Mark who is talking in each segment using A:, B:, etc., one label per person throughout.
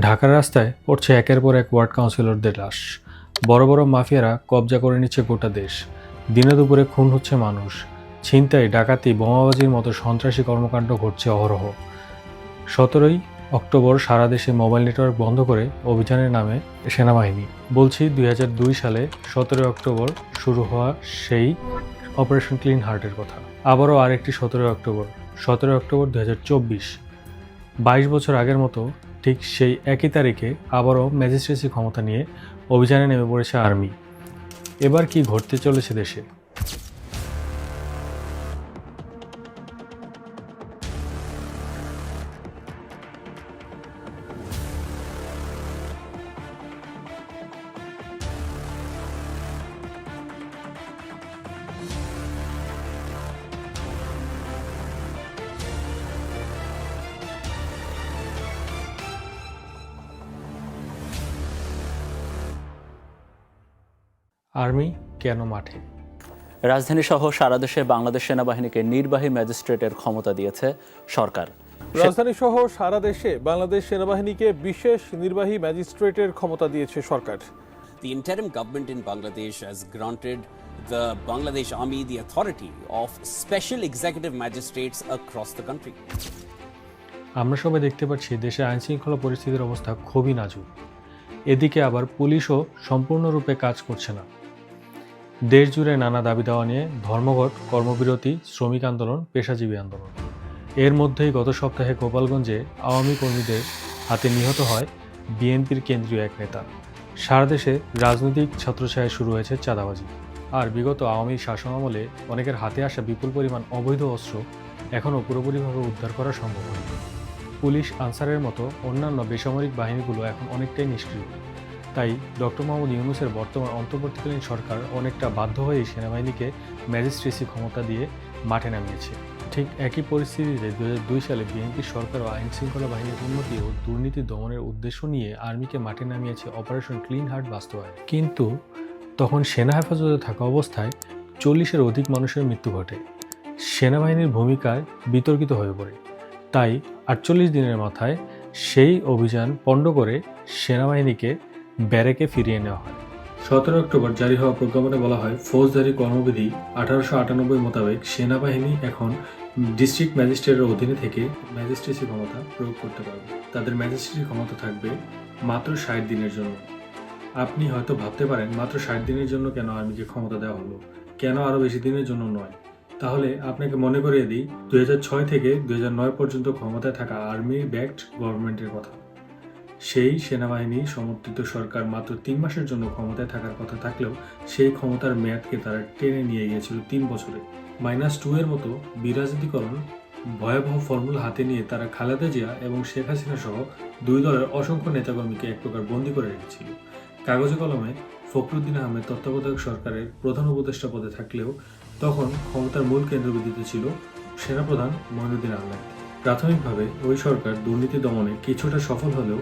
A: ঢাকার রাস্তায় পড়ছে একের পর এক ওয়ার্ড কাউন্সিলরদের লাশ। বড় বড় মাফিয়ারা কবজা করে নিচ্ছে গোটা দেশ। দিনে দুপুরে খুন হচ্ছে মানুষ। ছিনতাই, ডাকাতি, বোমাবাজির মতো সন্ত্রাসী কর্মকাণ্ড ঘটছে অহরহ। সতেরোই অক্টোবর সারা দেশে মোবাইল নেটওয়ার্ক বন্ধ করে অভিযানের নামে সেনাবাহিনী। বলছি, দুই হাজার দুই সালে সতেরোই অক্টোবর শুরু হওয়া সেই অপারেশন ক্লিন হার্টের কথা। আবারও আরেকটি সতেরোই অক্টোবর। সতেরোই অক্টোবর দু বাইশ বছর আগের মতো ঠিক সেই একই তারিখে আবারও ম্যাজিস্ট্রেসি ক্ষমতা নিয়ে অভিযানে নেমে পড়েছে আর্মি। এবার কি ঘটতে চলেছে দেশে? আর্মি কেন মাঠে?
B: রাজধানী সহ সারা দেশে বাংলাদেশ সেনাবাহিনীকে নির্বাহী ম্যাজিস্ট্রেটের ক্ষমতা দিয়েছে সরকার।
C: রাজধানী সহ সারা দেশে বাংলাদেশ সেনাবাহিনীকে বিশেষ নির্বাহী ম্যাজিস্ট্রেটের ক্ষমতা দিয়েছে সরকার।
D: The interim government in Bangladesh has granted the Bangladesh Army the authority of special executive magistrates across the country.
A: আমরা সবাই দেখতে পাচ্ছি দেশে আইন শৃঙ্খলা পরিস্থিতির অবস্থা খুবই নাজুক। এদিকে আবার পুলিশও সম্পূর্ণরূপে কাজ করছে না। দেশ জুড়ে নানা দাবি দেওয়া নিয়ে ধর্মঘট, কর্মবিরতি, শ্রমিক আন্দোলন, পেশাজীবী আন্দোলন। এর মধ্যেই গত সপ্তাহে গোপালগঞ্জে আওয়ামী কর্মীদের হাতে নিহত হয় বিএনপির কেন্দ্রীয় এক নেতা। সারা দেশে রাজনৈতিক ছত্রছায়ায় শুরু হয়েছে চাঁদাবাজি। আর বিগত আওয়ামী শাসনামলে অনেকের হাতে আসা বিপুল পরিমাণ অবৈধ অস্ত্র এখনও পুরোপুরিভাবে উদ্ধার করা সম্ভব হয়নি। পুলিশ, আনসারের মতো অন্যান্য বেসামরিক বাহিনীগুলো এখন অনেকটাই নিষ্ক্রিয়। তাই ডক্টর মোহাম্মদ ইউনুসের বর্তমান অন্তর্বর্তীকালীন সরকার অনেকটা বাধ্য হয়েই সেনাবাহিনীকে ম্যাজিস্ট্রেসি ক্ষমতা দিয়ে মাঠে নামিয়েছে। ঠিক একই পরিস্থিতিতে দু দুই সালে বিএনপি সরকার ও আইন শৃঙ্খলা বাহিনীর উন্নতি ও দুর্নীতি দমনের উদ্দেশ্য নিয়ে আর্মিকে মাঠে নামিয়েছে অপারেশন ক্লিন হার্ট বাস্তবায়ন। কিন্তু তখন সেনা হেফাজতে থাকা অবস্থায় চল্লিশের অধিক মানুষের মৃত্যু ঘটে। সেনাবাহিনীর ভূমিকায় বিতর্কিত হয়ে পড়ে। তাই আটচল্লিশ দিনের মাথায় সেই অভিযান পণ্ড করে সেনাবাহিনীকে ব্যারেকে ফিরিয়ে নেওয়া হয়। সতেরো অক্টোবর জারি হওয়া প্রজ্ঞাপনে বলা হয়, ফৌজদারি কর্মবিধি আঠারোশো আটানব্বই মোতাবেক সেনাবাহিনী এখন ডিস্ট্রিক্ট ম্যাজিস্ট্রেটের অধীনে থেকে ম্যাজিস্ট্রেসি ক্ষমতা প্রয়োগ করতে পারবে। তাদের ম্যাজিস্ট্রেসি ক্ষমতা থাকবে মাত্র ষাট দিনের জন্য। আপনি হয়তো ভাবতে পারেন, মাত্র ষাট দিনের জন্য কেন আর্মিকে ক্ষমতা দেওয়া হলো? কেন আরও বেশি দিনের জন্য নয়? তাহলে আপনাকে মনে করিয়ে দিই ছয় থেকে দু হাজার নয় পর্যন্ত ক্ষমতায় থাকা আর্মি ব্যাকড গভর্নমেন্টের কথা। সেই সেনাবাহিনী সমর্থিত সরকার মাত্র তিন মাসের জন্য ক্ষমতায় থাকার কথা থাকলেও সেই ক্ষমতার মেয়াদকে তারা টেনে নিয়ে গিয়েছিল তিন বছরে। মাইনাস টু এর মতো বিরাজনীতিকরণ ভয়াবহ ফর্মুলা হাতে নিয়ে তারা খালেদা জিয়া এবং শেখ হাসিনা সহ দুই দলের অসংখ্য নেতাকর্মীকে এক প্রকার বন্দী করে রেখেছিল। কাগজে কলমে ফখরুদ্দিন আহমেদ তত্ত্বাবধায়ক সরকারের প্রধান উপদেষ্টা পদে থাকলেও তখন ক্ষমতার মূল কেন্দ্রবিন্দুতে ছিল সেনাপ্রধান মহিনুদ্দিন আহমেদ। প্রাথমিকভাবে ওই সরকার দুর্নীতি দমনে কিছুটা সফল হলেও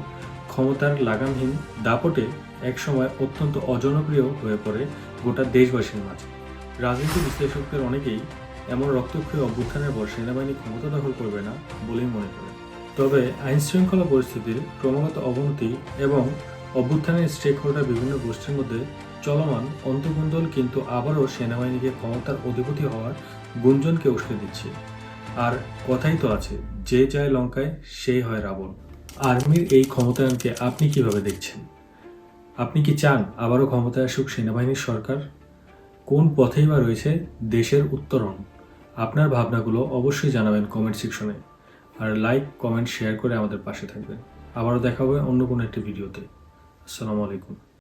A: ক্ষমতার লাগামহীন দাপটে একসময় অত্যন্ত অজনপ্রিয় হয়ে পড়ে গোটা দেশবাসীর মাঝে। রাজনীতি বিশ্লেষকদের অনেকেই এমন রক্তক্ষয়ী অভ্যুত্থানের পর সেনাবাহিনী ক্ষমতা দখল করবে না বলেই মনে করে। তবে আইন শৃঙ্খলা পরিস্থিতির ক্রমাগত অবনতি এবং অভ্যুত্থানের স্টেক হোল্ডার বিভিন্ন গোষ্ঠীর মধ্যে চলমান অন্তর্গুন্দল কিন্তু আবারও সেনাবাহিনীকে ক্ষমতার অধিপতি হওয়ার গুঞ্জনকে উস্কে দিচ্ছে। আর কথাই তো আছে, যে যায় লঙ্কায়, সেই হয় রাবণ। আর্মির এই ক্ষমতায়নকে আপনি কীভাবে দেখছেন? আপনি কি চান আবারও ক্ষমতায় আসুক সেনাবাহিনীর সরকার? কোন পথেই বা রয়েছে দেশের উত্তরণ? আপনার ভাবনাগুলো অবশ্যই জানাবেন কমেন্ট সেকশনে। আর লাইক, কমেন্ট, শেয়ার করে আমাদের পাশে থাকবেন। আবারও দেখা হবে অন্য কোনো একটি ভিডিওতে। আসসালামু আলাইকুম।